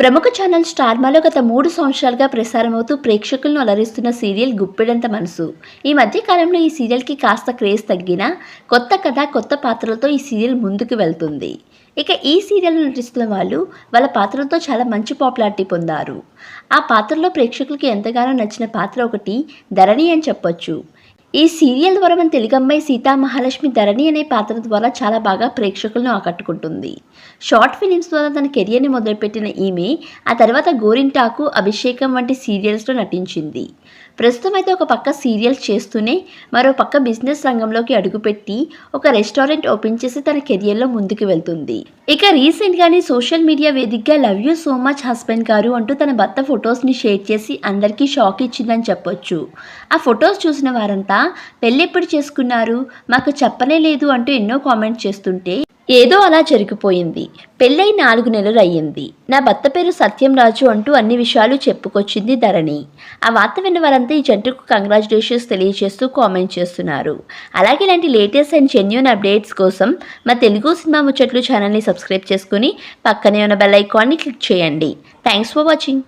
ప్రముఖ ఛానల్ స్టార్మాలో గత మూడు సంవత్సరాలుగా ప్రసారమవుతూ ప్రేక్షకులను అలరిస్తున్న సీరియల్ గుప్పెడంత మనసు. ఈ మధ్య కాలంలో ఈ సీరియల్కి కాస్త క్రేజ్ తగ్గినా కొత్త కథ కొత్త పాత్రలతో ఈ సీరియల్ ముందుకు వెళ్తుంది. ఇక ఈ సీరియల్లో నటిస్తున్న వాళ్ళు వాళ్ళ పాత్రలతో చాలా మంచి పాపులారిటీ పొందారు. ఆ పాత్రలో ప్రేక్షకులకి ఎంతగానో నచ్చిన పాత్ర ఒకటి ధరణి అని చెప్పొచ్చు. ఈ సీరియల్ ద్వారా మన తెలుగమ్మాయి సీతా మహాలక్ష్మి ధరణి అనే పాత్ర ద్వారా చాలా బాగా ప్రేక్షకులను ఆకట్టుకుంటుంది. షార్ట్ ఫిలిమ్స్ ద్వారా తన కెరియర్ని మొదలుపెట్టిన ఈమె ఆ తర్వాత గోరింటాకు అభిషేకం వంటి సీరియల్స్లో నటించింది. ప్రస్తుతం అయితే ఒక పక్క సీరియల్స్ చేస్తూనే మరో పక్క బిజినెస్ రంగంలోకి అడుగుపెట్టి ఒక రెస్టారెంట్ ఓపెన్ చేసి తన కెరియర్లో ముందుకు వెళ్తుంది. ఇక రీసెంట్గానే సోషల్ మీడియా వేదికగా love you so much husband గారు అంటూ తన భర్త ఫొటోస్ని షేర్ చేసి అందరికీ షాక్ ఇచ్చిందని చెప్పొచ్చు. ఆ ఫొటోస్ చూసిన వారంతా పెళ్ళెప్పుడు చేసుకున్నారు? మాకు చెప్పనే లేదు అంటూ ఎన్నో కామెంట్ చేస్తుంటే ఏదో అలా జరిగిపోయింది. పెళ్ళై నాలుగు నెలలు అయ్యింది. నా భర్త పేరు సత్యం రాజు అంటూ అన్ని విషయాలు చెప్పుకొచ్చింది ధరణి. ఆ వార్త విన్న వారంతా ఈ జంటకు కంగ్రాచులేషన్స్ తెలియజేస్తూ కామెంట్ చేస్తున్నారు. అలాగే ఇలాంటి లేటెస్ట్ అండ్ జెన్యున్ అప్డేట్స్ కోసం మా తెలుగు సినిమా ముచ్చట్లు ఛానల్ని సబ్స్క్రైబ్ చేసుకుని పక్కనే ఉన్న బెల్ ఐకాన్ని క్లిక్ చేయండి. Thanks for watching